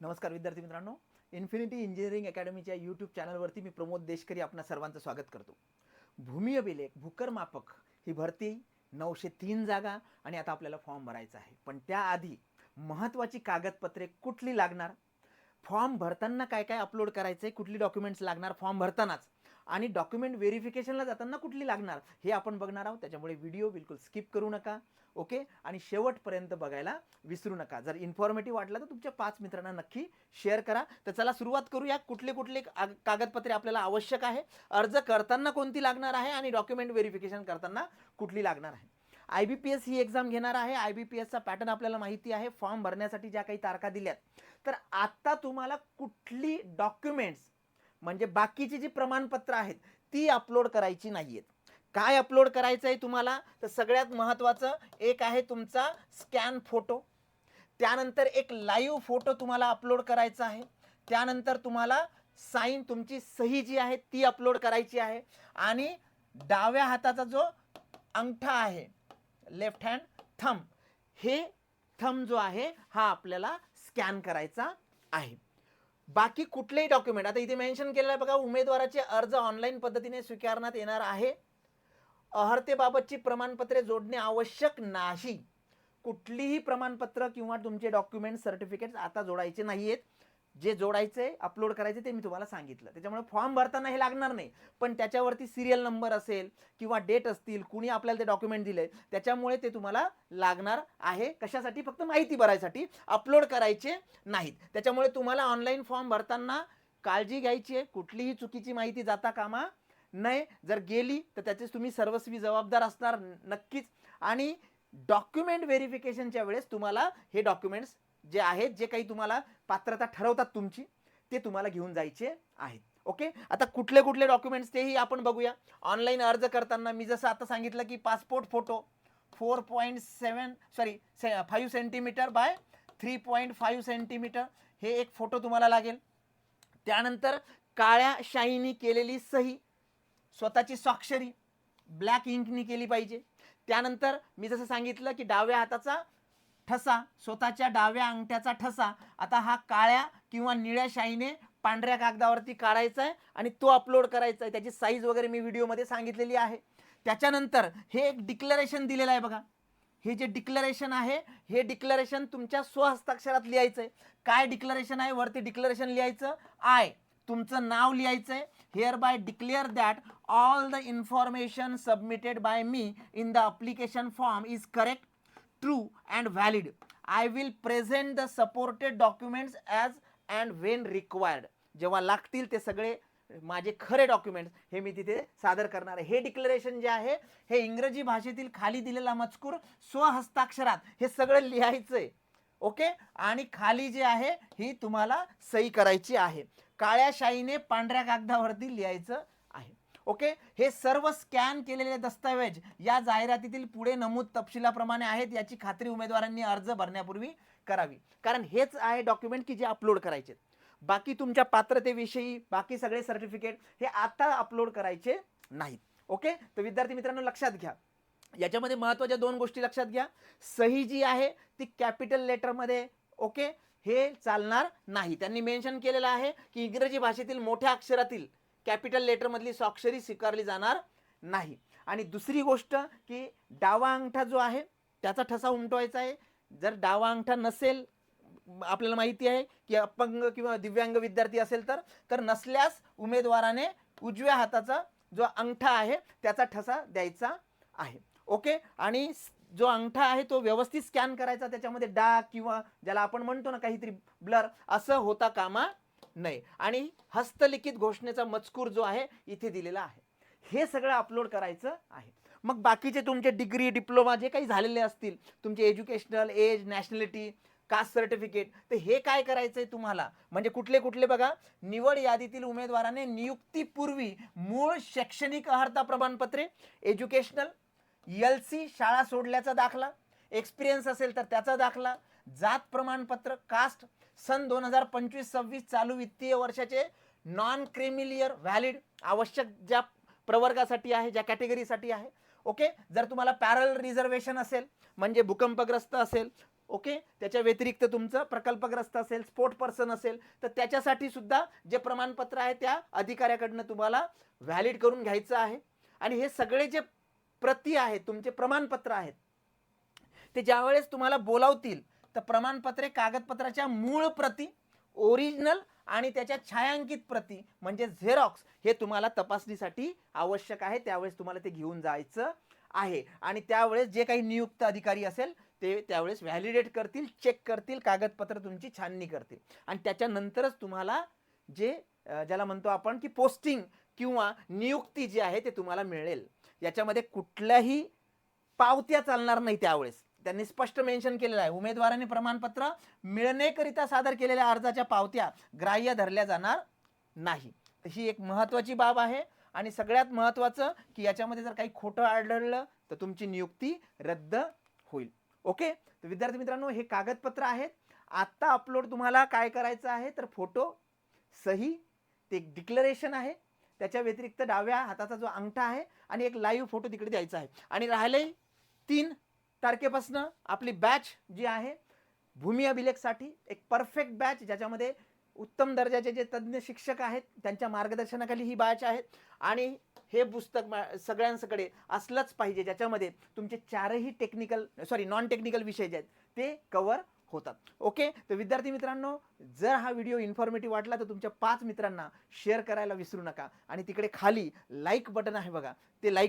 नमस्कार विद्यार्थी मित्रांनो. इन्फिनिटी इंजिनिअरिंग अकॅडमीच्या यूट्यूब चॅनलवरती मी प्रमोद देशकरी आपणा सर्वांचं स्वागत करतो. भूमी अभिलेख भूकर मापक ही भरती नऊशे तीन जागा आणि आता आपल्याला फॉर्म भरायचा आहे. पण त्याआधी महत्त्वाची कागदपत्रे कुठली लागणार? फॉर्म भरताना काय काय अपलोड करायचं आहे कुठली डॉक्युमेंट्स लागणार? फॉर्म भरतानाच. आणि डॉक्युमेंट व्हेरिफिकेशनला जाताना कुठली लागणार हे आपण बघणार आहोत. त्याच्यामुळे व्हिडिओ बिलकुल स्किप करू नका ओके आणि शेवटपर्यंत बघायला विसरू नका. जर इन्फॉर्मेटिव्ह वाटलं तर तुमच्या पाच मित्रांना नक्की शेअर करा. तर चला सुरुवात करूया. कुठले कुठले कागदपत्रे आपल्याला आवश्यक आहे अर्ज करताना कोणती लागणार आहे आणि डॉक्युमेंट व्हेरिफिकेशन करताना कुठली लागणार आहे. आय बी पी एस ही एक्झाम घेणार आहे. आय बी पी एसचा पॅटर्न आपल्याला माहिती आहे. फॉर्म भरण्यासाठी ज्या काही तारखा दिल्यात. तर आत्ता तुम्हाला कुठली डॉक्युमेंट्स म्हणजे बाकीची जी प्रमाणपत्र आहेत ती अपलोड करायची नाही आहेत काय अपलोड करायचं आहे तुम्हाला? तर सगळ्यात महत्त्वाचं एक आहे तुमचा स्कॅन फोटो त्यानंतर एक लाईव्ह फोटो तुम्हाला अपलोड करायचा आहे. त्यानंतर तुम्हाला साईन तुमची सही जी आहे ती अपलोड करायची आहे. आणि डाव्या हाताचा जो अंगठा आहे लेफ्ट हँड थंब हे थंब जो आहे हा आपल्याला स्कॅन करायचा आहे. बाकी कुठलेही डॉक्युमेंट आता इथे मेन्शन केलेलं आहे बघा उमेदवाराचे अर्ज ऑनलाईन पद्धतीने स्वीकारण्यात येणार आहे. अर्हतेबाबतची प्रमाणपत्रे जोडणे आवश्यक नाही. कुठलीही प्रमाणपत्र किंवा तुमचे डॉक्युमेंट सर्टिफिकेट आता जोडायचे नाही आहेत जे जोडायचे अपलोड करायचे ते मी तुम्हाला सांगितलं. त्याच्यामुळे फॉर्म भरताना हे लागणार नाही. पण त्याच्यावरती सिरियल नंबर असेल किंवा डेट असतील कुणी आपल्याला ते डॉक्युमेंट दिले त्याच्यामुळे ते तुम्हाला लागणार आहे. कशासाठी? फक्त माहिती भरायसाठी. अपलोड करायचे नाहीत. त्याच्यामुळे तुम्हाला ऑनलाईन फॉर्म भरताना काळजी घ्यायची आहे. कुठलीही चुकीची माहिती जाता कामा नाही जर गेली तर त्याचे तुम्ही सर्वस्वी जबाबदार असणार नक्कीच. आणि डॉक्युमेंट व्हेरिफिकेशनच्या वेळेस तुम्हाला हे डॉक्युमेंट्स जे आहेत जे काही तुम्हाला पात्रता ठरवतात तुमची ते तुम्हाला घेऊन जायचे आहेत. ओके आता कुठले कुठले डॉक्युमेंट्स तेही आपण बघूया. ऑनलाईन अर्ज करताना मी जसं आता सांगितलं की passport photo four point seven sorry say five centimetre by three point five centimetre हे एक फोटो तुम्हाला लागेल. त्यानंतर काळ्या शाईनी केलेली सही स्वतःची स्वाक्षरी ब्लॅक इंकनी केली पाहिजे. त्यानंतर मी जसं सांगितलं की डाव्या हाताचा ठसा स्वतःच्या डाव्या अंगठ्याचा ठसा. आता हा काळ्या किंवा निळ्या शाईने पांढऱ्या कागदावरती काढायचा आहे आणि तो अपलोड करायचा आहे त्याची साईज वगैरे मी व्हिडिओमध्ये सांगितलेली आहे. त्याच्यानंतर हे एक डिक्लरेशन दिलेलं आहे बघा. हे जे डिक्लरेशन आहे हे डिक्लरेशन तुमच्या स्वहस्ताक्षरात लिहायचं आहे काय डिक्लरेशन आहे? वरती डिक्लरेशन लिहायचं. आय तुमचं नाव लिहायचं आहे hereby declare that all the information submitted by me in the application form is correct true and valid. I will present the supported documents as and when required जेव्हा लागतील ते सगळे माझे खरे डॉक्युमेंट्स हे मी तिथे सादर करणार आहे. हे डिक्लरेशन जे आहे हे इंग्रजी भाषेतील खाली दिलेला मजकूर स्वहस्ताक्षरात हे सगळं लिहायचं आहे ओके आणि खाली जे आहे ही तुम्हाला सही करायची आहे. काळ्या शाईने पांढऱ्या कागदावरती लिहायचं ओके? हे सर्व स्कॅन केलेले दस्तऐवज या जाहिरातीतील पुढे नमूद तपशिलाप्रमाणे आहेत याची खात्री उमेदवारांनी अर्ज भरण्यापूर्वी करावी. कारण हेच आहे डॉक्युमेंट की जे अपलोड करायचे. बाकी तुमच्या पात्रतेविषयी बाकी सगळे सर्टिफिकेट हे आता अपलोड करायचे नाहीत. ओके? तर विद्यार्थी मित्रांनो लक्षात घ्या. याच्यामध्ये महत्त्वाच्या दोन गोष्टी लक्षात घ्या. सही जी आहे ती कॅपिटल लेटरमध्ये ओके? हे चालणार नाही. त्यांनी मेन्शन केलेलं आहे की इंग्रजी भाषेतील मोठ्या अक्षरातील कॅपिटल लेटरमधली स्वाक्षरी स्वीकारली जाणार नाही. आणि दुसरी गोष्ट की डावा अंगठा जो आहे त्याचा ठसा उमटवायचा आहे. जर डावा अंगठा नसेल आपल्याला माहिती आहे की अपंग किंवा दिव्यांग विद्यार्थी असेल तर तर नसल्यास उमेदवाराने उजव्या हाताचा जो अंगठा आहे त्याचा ठसा द्यायचा आहे. ओके? आणि जो अंगठा आहे तो व्यवस्थित स्कॅन करायचा त्याच्यामध्ये डाग किंवा ज्याला आपण म्हणतो ना काहीतरी ब्लर असं होता कामा नाही. आणि हस्तलिखित घोषणेचा मजकूर जो आहे इथे दिलेला आहे. हे सगळं अपलोड करायचं आहे. मग बाकीचे तुमचे डिग्री डिप्लोमा जे काही झालेले असतील तुमचे educational age nationality caste certificate तर हे काय करायचं आहे तुम्हाला? म्हणजे कुठले कुठले बघा निवड यादीतील उमेदवाराने नियुक्तीपूर्वी मूळ शैक्षणिक अर्हता प्रमाणपत्रे एज्युकेशनल एल सी शाळा सोडल्याचा दाखला एक्सपिरियन्स असेल तर त्याचा दाखला जात प्रमाणपत्र कास्ट सन दोन हजार पंचवीस सव्वीस चालू वित्तीय वर्षाचे नॉन क्रिमिलियर व्हॅलिड आवश्यक ज्या प्रवर्गासाठी आहे ज्या कॅटेगरीसाठी आहे. ओके जर तुम्हाला पॅरल रिझर्वेशन असेल म्हणजे भूकंपग्रस्त असेल ओके त्याच्या व्यतिरिक्त तुमचं प्रकल्पग्रस्त असेल स्पोर्ट पर्सन असेल तर त्याच्यासाठी सुद्धा जे प्रमाणपत्र आहे त्या अधिकाऱ्याकडनं तुम्हाला व्हॅलिड करून घ्यायचं आहे. आणि हे सगळे जे प्रती आहेत तुमचे प्रमाणपत्र आहेत ते ज्यावेळेस तुम्हाला बोलावतील तर प्रमाणपत्रे कागदपत्राच्या मूळ प्रती ओरिजिनल आणि त्याच्या छायांकित प्रती म्हणजे झेरॉक्स हे तुम्हाला तपासणीसाठी आवश्यक आहे. त्यावेळेस तुम्हाला ते घेऊन जायचं आहे. आणि त्यावेळेस जे काही नियुक्त अधिकारी असेल ते त्यावेळेस व्हॅलिडेट करतील चेक करतील कागदपत्र तुमची छाननी करतील. आणि त्याच्यानंतरच तुम्हाला जे ज्याला म्हणतो आपण की पोस्टिंग किंवा नियुक्ती जी आहे ते तुम्हाला मिळेल. याच्यामध्ये कुठल्याही पावत्या चालणार नाही त्यावेळेस. त्यांनी स्पष्ट मेन्शन केलेलं आहे. उमेदवाराने प्रमाणपत्र मिळणेकरिता सादर केलेल्या अर्जाच्या पावत्या ग्राह्य धरल्या जाणार नाही. ही एक महत्त्वाची बाब आहे आणि सगळ्यात महत्त्वाचं की याच्यामध्ये जर काही खोटं आढळलं तर तुमची नियुक्ती रद्द होईल. ओके? तर विद्यार्थी मित्रांनो हे कागदपत्र आहेत. आत्ता अपलोड तुम्हाला काय करायचं आहे तर फोटो सही ते एक डिक्लरेशन आहे. त्याच्या व्यतिरिक्त डाव्या हाताचा जो अंगठा आहे आणि एक लाईव्ह फोटो तिकडे द्यायचा आहे. आणि राहिले तीन तारखेपासून आपली बॅच जी आहे भूमी अभिलेखसाठी एक परफेक्ट बॅच ज्याच्यामध्ये उत्तम दर्जाचे जे तज्ज्ञ शिक्षक आहेत त्यांच्या मार्गदर्शनाखाली ही बॅच आहे. आणि हे पुस्तक मा- असलंच पाहिजे ज्याच्यामध्ये तुमचे चारही टेक्निकल सॉरी नॉन टेक्निकल विषय जे आहेत ते कवर होतात. ओके तर विद्यार्थी मित्रांनो जर हा व्हिडिओ इन्फॉर्मेटिव्ह वाटला तर तुमच्या पाच मित्रांना शेअर करायला विसरू नका. आणि तिकडे खाली लाईक बटन आहे बघा. ते लाईक